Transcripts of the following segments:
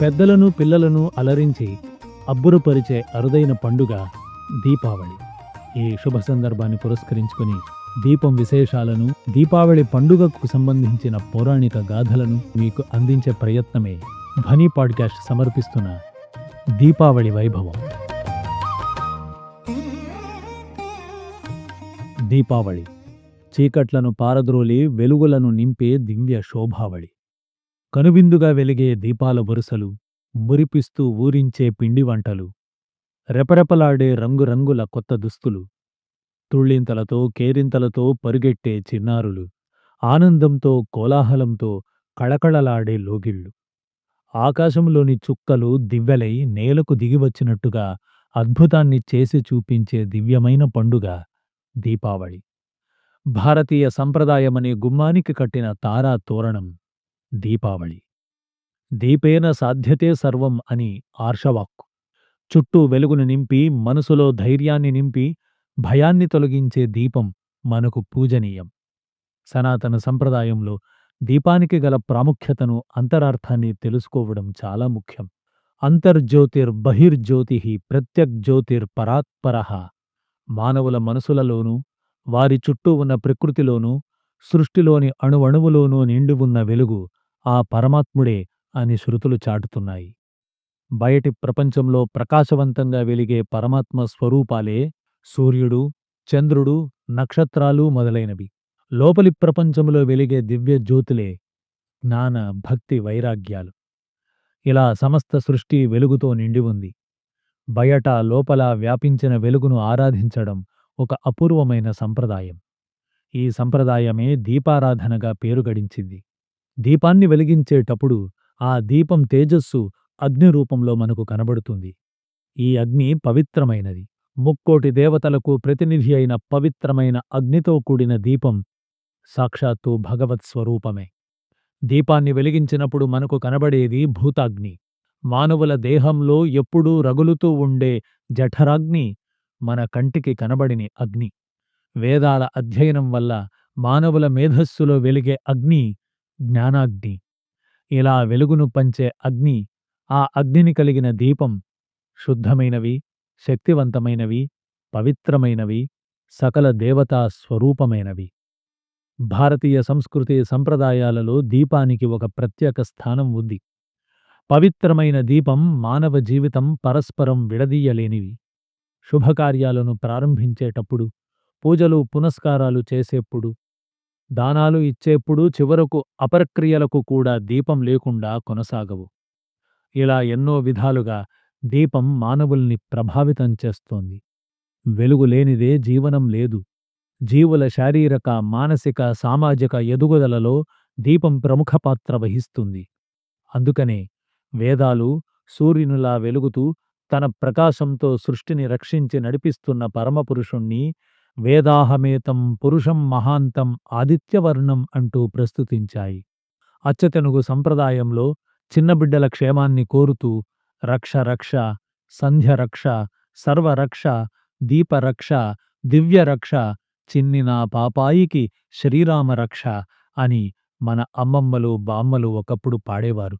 పెద్దలను పిల్లలను అలరించి అబ్బురపరిచే అరుదైన పండుగ దీపావళి. ఈ శుభ సందర్భాన్ని పురస్కరించుకుని దీపం విశేషాలను దీపావళి పండుగకు సంబంధించిన పౌరాణిక గాథలను మీకు అందించే ప్రయత్నమే ధ్వని పాడ్కాస్ట్ సమర్పిస్తున్న దీపావళి వైభవం. దీపావళి చీకట్లను పారద్రోలి వెలుగులను నింపే దివ్య శోభావళి. కనువిందుగా వెలిగే దీపాల వరుసలు మురిపిస్తూ ఊరించే పిండి వంటలు రెపరెపలాడే రంగురంగుల కొత్త దుస్తులు తుళ్ళింతలతో కేరింతలతో పరుగెట్టే చిన్నారులు ఆనందంతో కోలాహలంతో కళకళలాడే లోగిళ్ళు. ఆకాశంలోని చుక్కలు దివ్వెలై నేలకు దిగివచ్చినట్టుగా అద్భుతాన్ని చేసి చూపించే దివ్యమైన పండుగ దీపావళి. భారతీయ సంప్రదాయమనే గుమ్మానికి కట్టిన తారా తోరణం దీపావళి. దీపేన సాధ్యతే సర్వం అని ఆర్షవాక్కు. చుట్టూ వెలుగును నింపి మనసులో ధైర్యాన్ని నింపి భయాన్ని తొలగించే దీపం మనకు పూజనీయం. సనాతన సంప్రదాయంలో దీపానికి గల ప్రాముఖ్యతను అంతరార్థాన్ని తెలుసుకోవడం చాలా ముఖ్యం. అంతర్జ్యోతిర్ బహిర్జ్యోతి ప్రత్యగ్జ్యోతిర్ పరాత్పరః మానవుల మనసులలోనూ వారి చుట్టూ ఉన్న ప్రకృతిలోనూ సృష్టిలోని అణువణువులోనూ నిండి ఉన్న వెలుగు ఆ పరమాత్ముడే అని శృతులు చాటుతున్నాయి. బయటి ప్రపంచంలో ప్రకాశవంతంగా వెలిగే పరమాత్మ స్వరూపాలే సూర్యుడు చంద్రుడు నక్షత్రాలు మొదలైనవి. లోపలి ప్రపంచంలో వెలిగే దివ్య జ్యోతులే జ్ఞాన భక్తి వైరాగ్యాలు. ఇలా సమస్త సృష్టి వెలుగుతో నిండి ఉంది. బయట లోపల వ్యాపించిన వెలుగును ఆరాధించడం ఒక అపూర్వమైన సంప్రదాయం. ఈ సంప్రదాయమే దీపారాధనగా పేరు గడించింది. దీపాన్ని వెలిగించేటప్పుడు ఆ దీపం తేజస్సు అగ్ని రూపంలో మనకు కనబడుతుంది. ఈ అగ్ని పవిత్రమైనది. ముక్కోటి దేవతలకు ప్రతినిధి అయిన పవిత్రమైన అగ్నితో కూడిన దీపం సాక్షాత్తు భగవత్ స్వరూపమే. దీపాన్ని వెలిగించినప్పుడు మనకు కనబడేది భూతాగ్ని. మానవుల దేహంలో ఎప్పుడూ రగులుతూ ఉండే జఠరాగ్ని మన కంటికి కనబడిని అగ్ని. వేదాల అధ్యయనం వల్ల మానవుల మేధస్సులో వెలిగే అగ్ని జ్ఞానాగ్ని. ఇలా వెలుగును పంచే అగ్ని ఆ అగ్నిని కలిగిన దీపం శుద్ధమైనవి శక్తివంతమైనవి పవిత్రమైనవి సకల దేవతా స్వరూపమైనవి. భారతీయ సంస్కృతి సంప్రదాయాలలో దీపానికి ఒక ప్రత్యేక స్థానం ఉంది. పవిత్రమైన దీపం మానవ జీవితం పరస్పరం విడదీయలేనివి. శుభకార్యాలను ప్రారంభించేటప్పుడు పూజలు పునస్కారాలు చేసేప్పుడు దానాలు ఇచ్చేప్పుడు చివరకు అపరక్రియలకు కూడా దీపం లేకుండా కొనసాగవు. ఇలా ఎన్నో విధాలుగా దీపం మానవుల్ని ప్రభావితం చేస్తోంది. వెలుగు లేనిదే జీవనం లేదు. జీవుల శారీరక మానసిక సామాజిక ఎదుగుదలలో దీపం ప్రముఖ పాత్ర వహిస్తుంది. అందుకనే వేదాలు సూర్యునిలా వెలుగుతూ తన ప్రకాశంతో సృష్టిని రక్షించి నడిపిస్తున్న పరమపురుషుణ్ణి వేదాహమేతం పురుషం మహాంతం ఆదిత్యవర్ణం అంటూ ప్రస్తుతించాయి. అచ్చతెనుగు సంప్రదాయంలో చిన్నబిడ్డల క్షేమాన్ని కోరుతూ రక్ష రక్ష సంధ్యరక్ష సర్వరక్ష దీపరక్ష దివ్యరక్ష చిన్ని నా పాపాయికి శ్రీరామరక్ష అని మన అమ్మమ్మలు బామ్మలు ఒకప్పుడు పాడేవారు.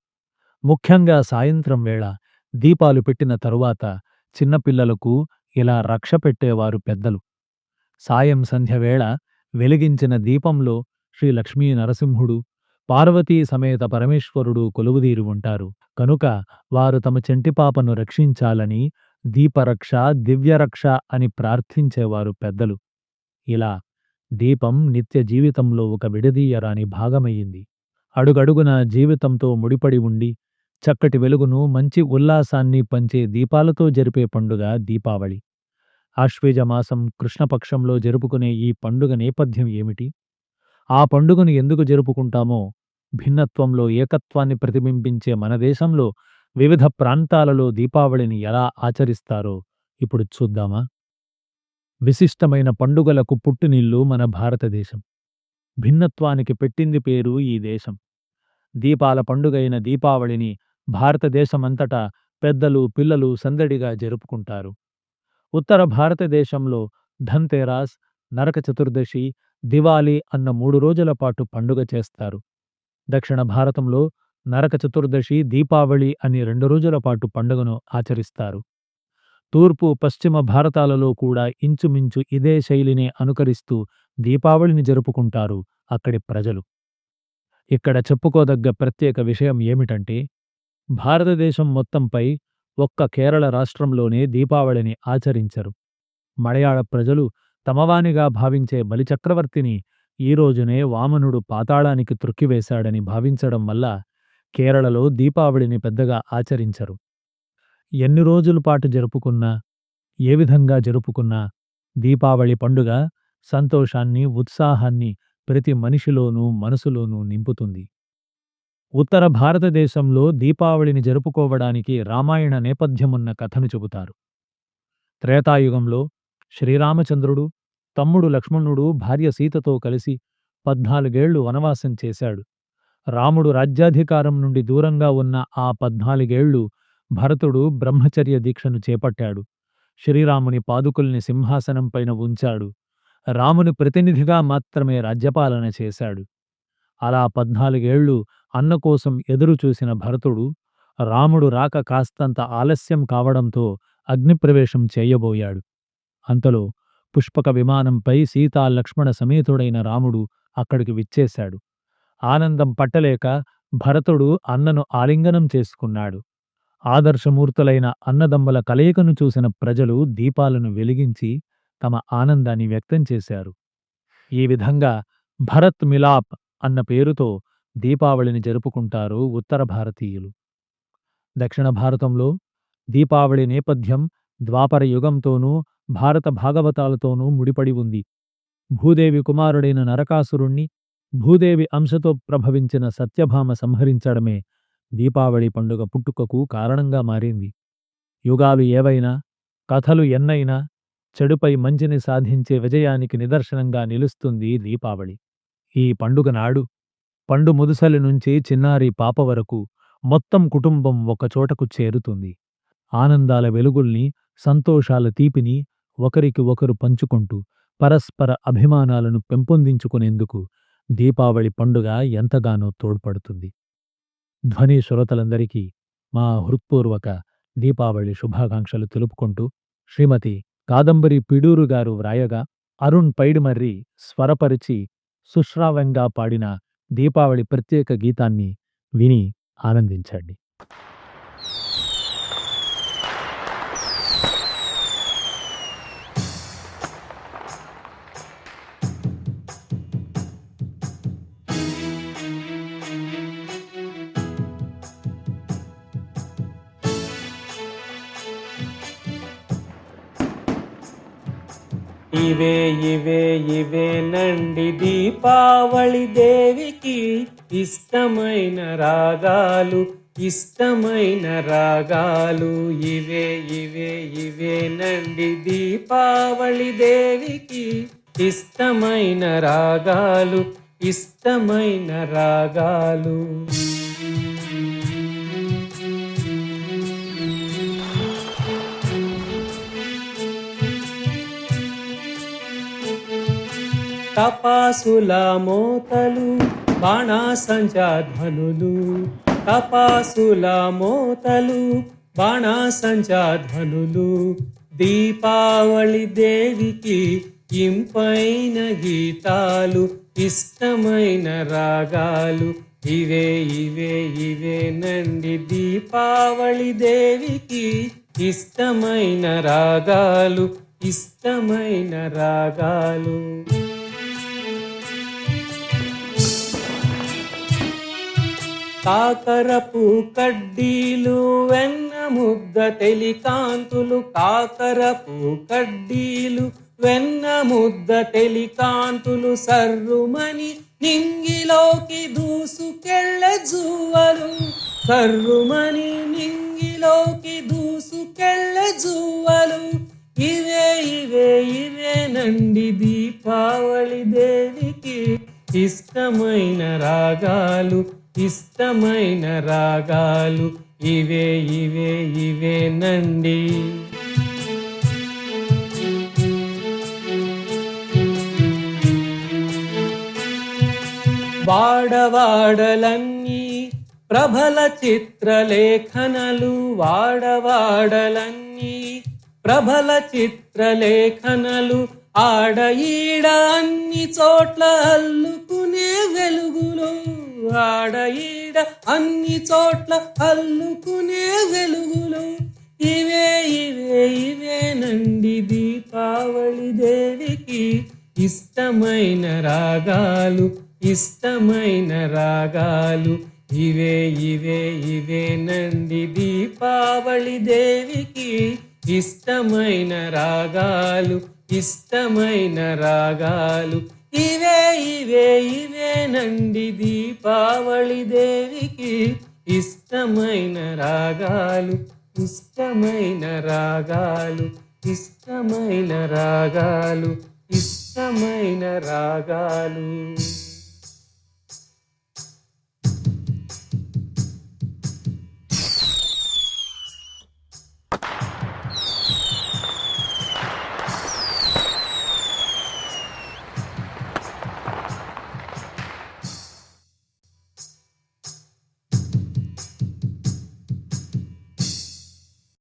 ముఖ్యంగా సాయంత్రం వేళ దీపాలు పెట్టిన తరువాత చిన్నపిల్లలకు ఇలా రక్ష పెట్టేవారు పెద్దలు. సాయం సంధ్యవేళ వెలిగించిన దీపంలో శ్రీ లక్ష్మీ నరసింహుడు పార్వతీ సమేత పరమేశ్వరుడు కొలువుదీరి ఉంటారు. కనుక వారు తమ చెంటిపాపను రక్షించాలని దీపరక్ష దివ్యరక్ష అని ప్రార్థించేవారు పెద్దలు. ఇలా దీపం నిత్య జీవితంలో ఒక విడదీయరాని భాగమయ్యింది. అడుగడుగున జీవితంతో ముడిపడి ఉండి చక్కటి వెలుగును మంచి ఉల్లాసాన్ని పంచే దీపాలతో జరిపే పండుగ దీపావళి. ఆశ్వేజమాసం కృష్ణపక్షంలో జరుపుకునే ఈ పండుగ నేపథ్యం ఏమిటి? ఆ పండుగను ఎందుకు జరుపుకుంటామో భిన్నత్వంలో ఏకత్వాన్ని ప్రతిబింబించే మన దేశంలో వివిధ ప్రాంతాలలో దీపావళిని ఎలా ఆచరిస్తారో ఇప్పుడు చూద్దామా? విశిష్టమైన పండుగలకు పుట్టునిల్లు మన భారతదేశం. భిన్నత్వానికి పెట్టింది పేరు ఈ దేశం. దీపాల పండుగైన దీపావళిని భారతదేశమంతటా పెద్దలు పిల్లలు సందడిగా జరుపుకుంటారు. ఉత్తర భారతదేశంలో ధన్తేరాస్ నరక చతుర్దశి దివాళీ అన్న మూడు రోజుల పాటు పండుగ చేస్తారు. దక్షిణ భారతంలో నరక చతుర్దశి దీపావళి అని రెండు రోజుల పాటు పండుగను ఆచరిస్తారు. తూర్పు పశ్చిమ భారతాలలో కూడా ఇంచుమించు ఇదే శైలినే అనుకరిస్తూ దీపావళిని జరుపుకుంటారు అక్కడి ప్రజలు. ఇక్కడ చెప్పుకోదగ్గ ప్రత్యేక విషయం ఏమిటంటే భారతదేశం మొత్తంపై ఒక్క కేరళ రాష్ట్రంలోనే దీపావళిని ఆచరించరు. మలయాళ ప్రజలు తమవానిగా భావించే బలిచక్రవర్తిని ఈ రోజునే వామనుడు పాతాళానికి త్రుక్కివేశాడని భావించడం వల్ల కేరళలో దీపావళిని పెద్దగా ఆచరించరు. ఎన్ని రోజులపాటు జరుపుకున్నా ఏ విధంగా జరుపుకున్నా దీపావళి పండుగ సంతోషాన్ని ఉత్సాహాన్ని ప్రతి మనిషిలోనూ మనసులోనూ నింపుతుంది. ఉత్తర భారతదేశంలో దీపావళిని జరుపుకోవడానికి రామాయణ నేపథ్యమున్న కథను చెబుతారు. త్రేతాయుగంలో శ్రీరామచంద్రుడు తమ్ముడు లక్ష్మణుడు భార్య సీతతో కలిసి పద్నాలుగేళ్ళు వనవాసం చేశాడు. రాముడు రాజ్యాధికారం నుండి దూరంగా ఉన్న ఆ పద్నాలుగేళ్ళు భరతుడు బ్రహ్మచర్య దీక్షను చేపట్టాడు. శ్రీరాముని పాదుకుల్ని సింహాసనంపైన ఉంచాడు. రాముని ప్రతినిధిగా మాత్రమే రాజ్యపాలన చేశాడు. అలా పద్నాలుగేళ్ళు అన్న కోసం ఎదురుచూసిన భరతుడు రాముడు రాక కాస్తంత ఆలస్యం కావడంతో అగ్నిప్రవేశం చేయబోయాడు. అంతలో పుష్పక విమానంపై సీతా లక్ష్మణ సమేతుడైన రాముడు అక్కడికి విచ్చేశాడు. ఆనందం పట్టలేక భరతుడు అన్నను ఆలింగనం చేసుకున్నాడు. ఆదర్శమూర్తులైన అన్నదమ్ముల కలయికను చూసిన ప్రజలు దీపాలను వెలిగించి తమ ఆనందాన్ని వ్యక్తం చేశారు. ఈ విధంగా భరత్ మిలాప్ అన్న పేరుతో దీపావళిని జరుపుకుంటారు ఉత్తర భారతీయులు. దక్షిణ భారతంలో దీపావళి నేపథ్యం ద్వాపర యుగంతోనూ భారత భాగవతాలతోనూ ముడిపడి ఉంది. భూదేవి కుమారుడైన నరకాసురుణ్ణి భూదేవి అంశతో ప్రభవించిన సత్యభామ సంహరించడమే దీపావళి పండుగ పుట్టుకకు కారణంగా మారింది. యుగాలు ఏవైనా కథలు ఎన్నైనా చెడుపై మంచిని సాధించే విజయానికి నిదర్శనంగా నిలుస్తుంది దీపావళి. ఈ పండుగ నాడు పండు ముదుసలి నుంచి చిన్నారి పాప వరకు మొత్తం కుటుంబం ఒకచోటకు చేరుతుంది. ఆనందాల వెలుగుల్ని సంతోషాల తీపిని ఒకరికి ఒకరు పంచుకుంటూ పరస్పర అభిమానాలను పెంపొందించుకునేందుకు దీపావళి పండుగ ఎంతగానో తోడ్పడుతుంది. ధ్వని శ్రోతలందరికీ మా హృత్పూర్వక దీపావళి శుభాకాంక్షలు తెలుపుకుంటూ శ్రీమతి కాదంబరి పిడూరు గారు వ్రాయగా అరుణ్ పైడిమర్రి స్వరపరిచి సుశ్రావ్యంగా పాడిన దీపావళి ప్రత్యేక గీతాన్ని విని ఆనందించండి. ఇవే ఇవే ఇవే నండి దీపావళి దేవికి ఇష్టమైన రాగాలు ఇష్టమైన రాగాలు. ఇవే ఇవే ఇవే నండి దీపావళి దేవికి ఇష్టమైన రాగాలు ఇష్టమైన రాగాలు. తపాసుల మోతలు బాణాసంచాధ్వనులు. తపాసుల మోతలు బాణాసంచాధ్వనులు. దీపావళి దేవికి ఇంపైన గీతాలు ఇష్టమైన రాగాలు. ఇవే ఇవే ఇవే నండి దీపావళి దేవికి ఇష్టమైన రాగాలు ఇష్టమైన రాగాలు. కాకరపు కడ్డీలు వెన్న ముద్ద తెలికాంతులు కాకరపు కడ్డీలు వెన్న ముద్ద తెలికాంతులు సర్రుమని నింగిలోకి దూసుకెళ్ళ జువ్వలు. సర్రుమని నింగిలోకి దూసుకెళ్ళ జువ్వలు. ఇవే ఇవే ఇవే నండి దీపావళి దేవికి ఇష్టమైన రాగాలు. ఇష్టమైన రాగాలు ఇవే ఇవే ఇవే నండి. వాడవాడలన్నీ ప్రభల చిత్రలేఖనలు వాడవాడలన్నీ ప్రభల చిత్రలేఖనలు ఆడ ఈడ అన్ని చోట్ల అల్లుకునే వెలుగులో. వాడ ఈడ అన్ని చోట్ల అల్లుకునే వెలుగులు ఇవే ఇవే ఇవేనండి దీపావళి దేవికి ఇష్టమైన రాగాలు ఇష్టమైన రాగాలు. ఇవే ఇవే ఇవేనండి దీపావళి దేవికి ఇష్టమైన రాగాలు ఇష్టమైన రాగాలు. ఇవే ఇవే ఇవేనండి దీపావళి దేవికి ఇష్టమైన రాగాలు ఇష్టమైన రాగాలు ఇష్టమైన రాగాలు ఇష్టమైన రాగాలు.